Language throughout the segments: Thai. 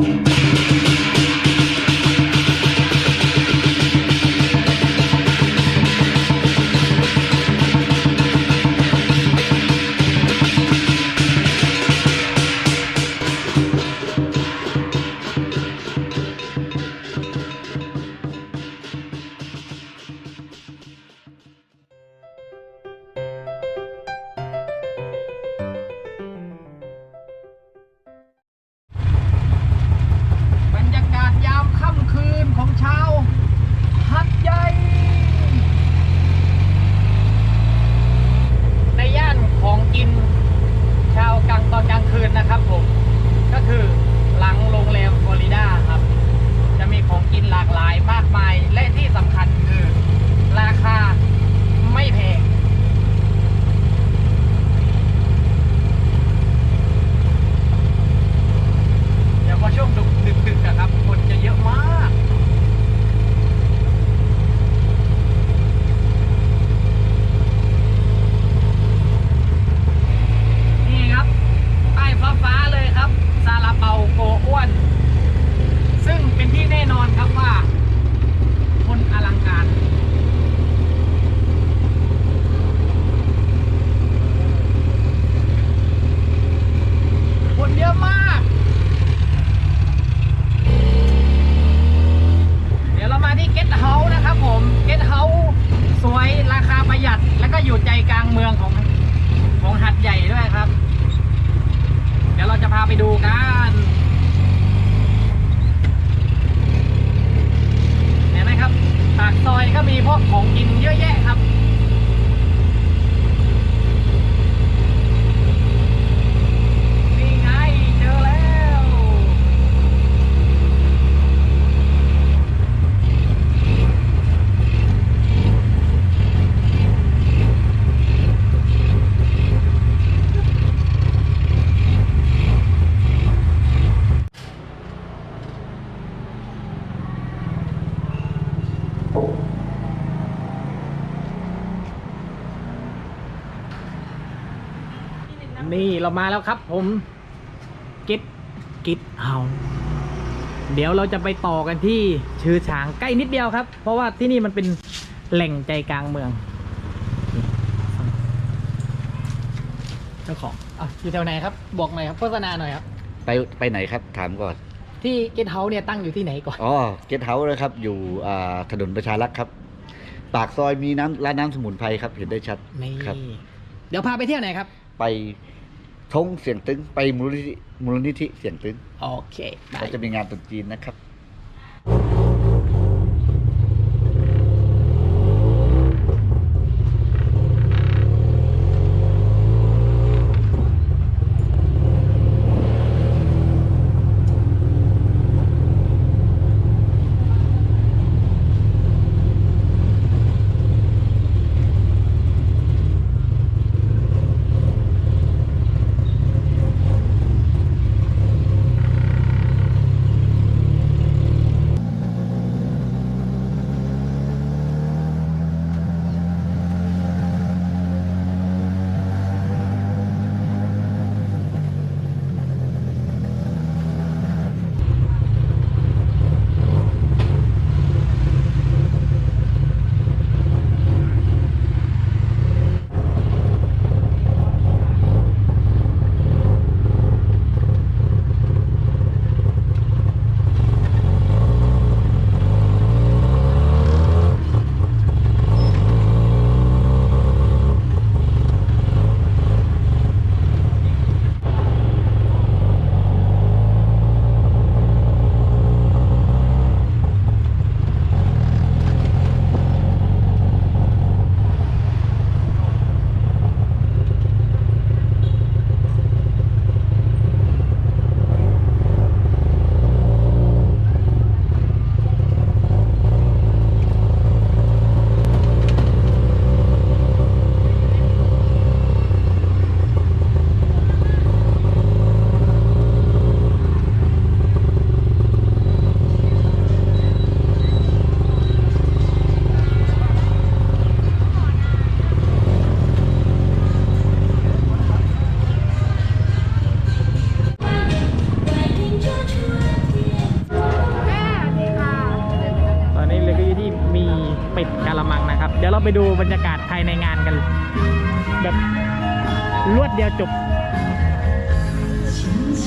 บ เรามาแล้วครับผมกิดกิดเฮาเดี๋ยวเราจะไปต่อกันที่ชื่อฉางใกล้นิดเดียวครับ เพราะว่าที่นี่มันเป็นแหล่งใจกลางเมือง เจ้าของอะอยู่แถวไหนครับ บอกหน่อยครับโฆษณาหน่อยครับ ไปไปไหนครับถามก่อน ที่เก t เฮาเนี่ยตั้งอยู่ที่ไหนก่อน อ๋อเกสเฮาส์นะครับ อยู่อ่าถนนประชารักษ์ครับ ปากซอยมีน้ำร้านน้ำสมุนไพรครับเห็นได้ชัดนี่ครับ เดี๋ยวพาไปเที่ยวไหนครับ ไป ทงเสียงตึงไปมูลนิธิมูลนิธิเสียงตึงโอเค ได้ เราจะมีงานตรุษจีนนะครับ ไปดูบรรยากาศภายในงานกัน แบบรวดเดียวจบ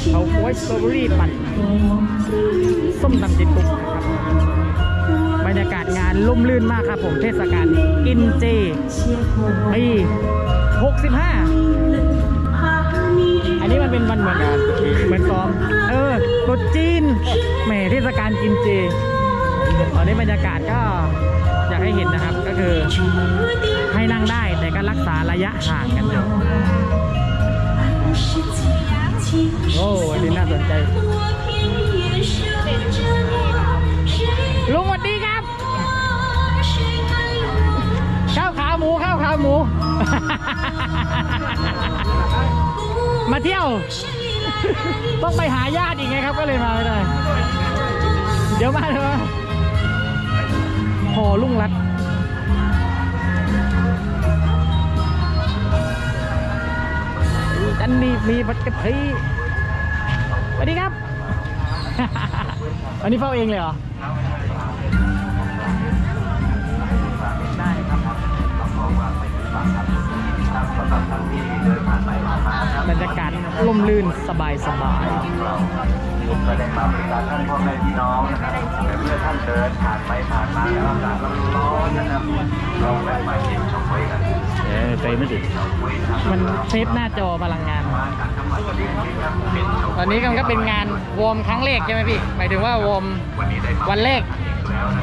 เขาโค้ยสตรอเบอรี่ปั่นส้มตำจิตตุกนะครับบรรยากาศงานล่มลื่นมากครับผมเทศกาลกินเจปี65 อันนี้มันเป็นวันเหมือนกันเหมือนซ้อม เออตรุษจีนแหมเทศกาลกินเจ ตอนนี้บรรยากาศก็ ให้เห็นนะครับก็คือให้นั่งได้แต่ก็รักษาระยะห่างกันอยู่โอ้อันนี้น่าสนใจลุงสวัสดีครับข้าวขาหมูข้าวขาหมู มาเที่ยว ต้องไปหาญาติอีกไงครับก็เลยมาไม่ได้ เดี๋ยวมาเถอะ อลุ่งรัดอันนี้มีผัดกะทิสวัสดีครับ อันนี้เฝ้าเองเลยเหรอได้ครับบรรยากาศล่มลื่นสบายสบาย แสดงความบริการท่านพ่อแม่พี่น้องนะครับแต่เมื่อท่านเดินผ่านไปผ่านมาแล้วอากาศร้อนๆนะครับเราแวะมาชิมชมไว้กันเออใจไม่ติดมันเซฟหน้าจอพลังงานตอนนี้ก็ก็เป็นงานวอร์มครั้งแรกใช่ไหมพี่หมายถึงว่าวอร์มวันแรก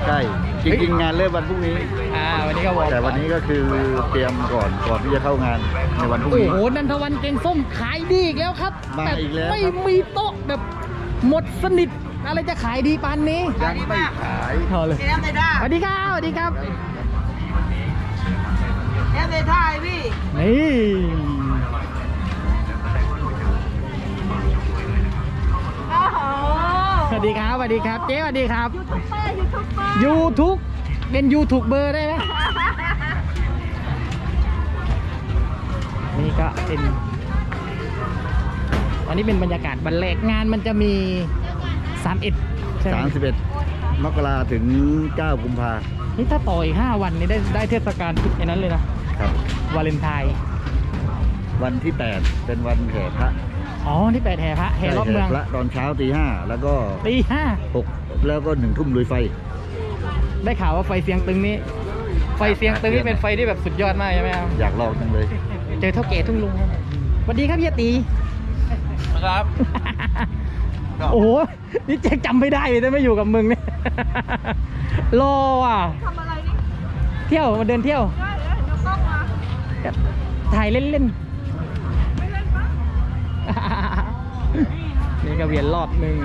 ใช่จริงๆงานเริ่มวันพรุ่งนี้อ่าวันนี้ก็วอร์มแต่วันนี้ก็คือเตรียมก่อนก่อนที่จะเข้างานในวันพรุ่งโอ้นี้โหนันทวันเกงส้มขายดีอีกแล้วครับมาแบบอีกแล้วไม่ครับมีโต๊ะแบบ หมดสนิทอะไรจะขายดีปานนี้ยังไม่ขายพอเลยเอ็มในท่าสวัสดีครับสวัสดีครับเอ็มในท่าไอ้พี่นี่โอ้โหสวัสดีครับสวัสดีครับเจ๊สวัสดีครับยูทูบเบอร์ยูทูบเบอร์ยูทูบเป็นยูทูบเบอร์ได้ไหมนี่ก็เป็น อันนี้เป็นบรรยากาศวันแรกงานมันจะมี 31ใช่ไหม31 มกราถึง 9 กุมภานี่ถ้าต่ออีก5วันนี้ได้ได้เทศกาลไอ้นั้นเลยนะครับ วาเลนไทน์วันที่ 8 เป็นวันแห่พระอ๋อที่แปดแห่พระแห่รอบเมืองใช่แห่พระตอนเช้าตีห้าแล้วก็ตีห้าหกแล้วก็หนึ่งทุ่มลุยไฟ ได้ข่าวว่าไฟเสียงตึงนี้ไฟเสียงตึงนี่เป็นไฟที่แบบสุดยอดมากใช่ไหมครับอยากลองจังเลย เจอเท่าแก่ทุ่งลุงครับสวัสดีครับเฮียตี ครับ โอ้โห นี่เจ๊จำไม่ได้เลยถ้าไม่อยู่กับมึงเนี่ย รออะ ทำอะไรนี่เที่ยวมาเดินเที่ยว ได้เดี๋ยวเดี๋ยวกล้องมาถ่ายเล่นไม่เล่นปะๆ นี่ก็เวียนรอบหนึ่ง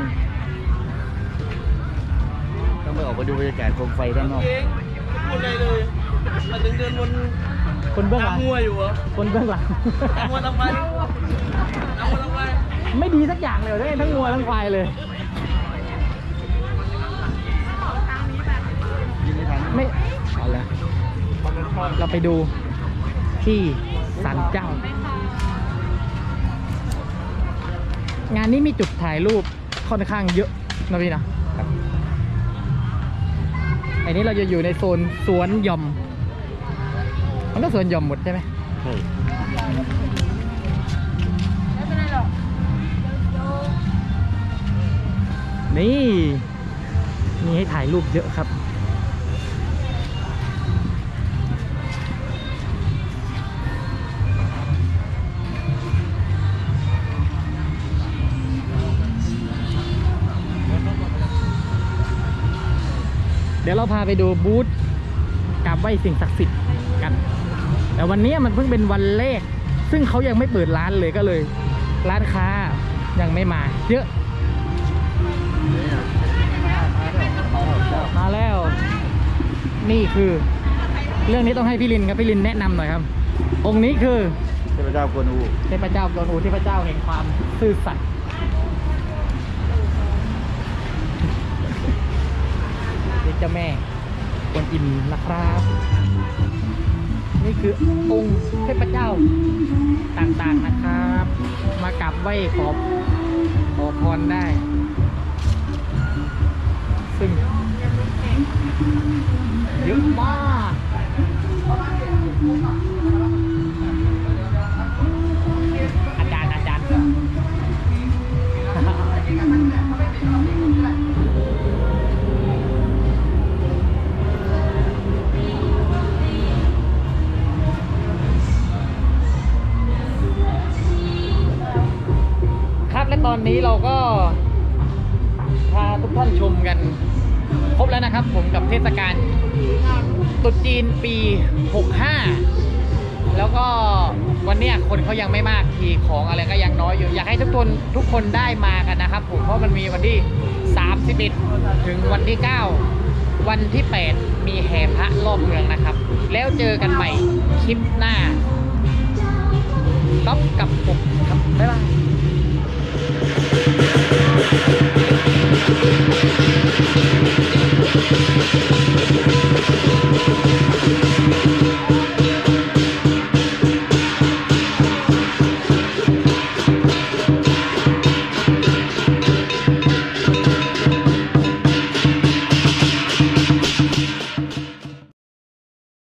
ต้องไปออกไปดูบรรยากาศโคมไฟด้านนอกเองพูดอะไรเลยมาถึงเดินบนคนเบื้องหตาลัมงมัวอยู่เหรอคนเบื้องหลังตามมัวตามไปตามมัวตามไป ไม่ดีสักอย่างเลยทั้งงัวทั้งควายเลยยินดีทันไม่เอาละเราไปดูที่ศาลเจ้า งานนี้มีจุดถ่ายรูปค่อนข้างเยอะนะพี่นะอันนี้เราจะอยู่ในโซนสวนย่อม มันก็สวนย่อมหมดใช่ไหมใช่ นี่มีให้ถ่ายรูปเยอะครับ เดี๋ยวเราพาไปดูบูธกราบไหว้สิ่งศักดิ์สิทธิ์กัน แต่วันนี้มันเพิ่งเป็นวันแรก ซึ่งเขายังไม่เปิดร้านเลยก็เลย ร้านค้ายังไม่มาเยอะ มาแล้ว นี่คือ เรื่องนี้ต้องให้พี่ลินครับพี่ลินแนะนำหน่อยครับ องค์นี้คือเทพเจ้ากวนอูเทพเจ้ากวนอูเทพเจ้าแห่งความซื่อสัตย์นี่เจ้าแม่กวนอิมนะครับ นี่คือองค์เทพเจ้าต่างๆนะครับ มากราบไหว้ขอขอพรได้ ซึ่งเยอะมาก จีนปี 65 แล้วก็วันนี้คนเขายังไม่มากทีของอะไรก็ยังน้อยอยู่ อยากให้ทุกคนทุกคนได้มากันนะครับผมเพราะมันมีวันที่ 31 ถึงวันที่ 9 วันที่ 8 มีแห่พระรอบเมืองนะครับ แล้วเจอกันใหม่คลิปหน้าก๊อฟกับผมครับ บ๊ายบาย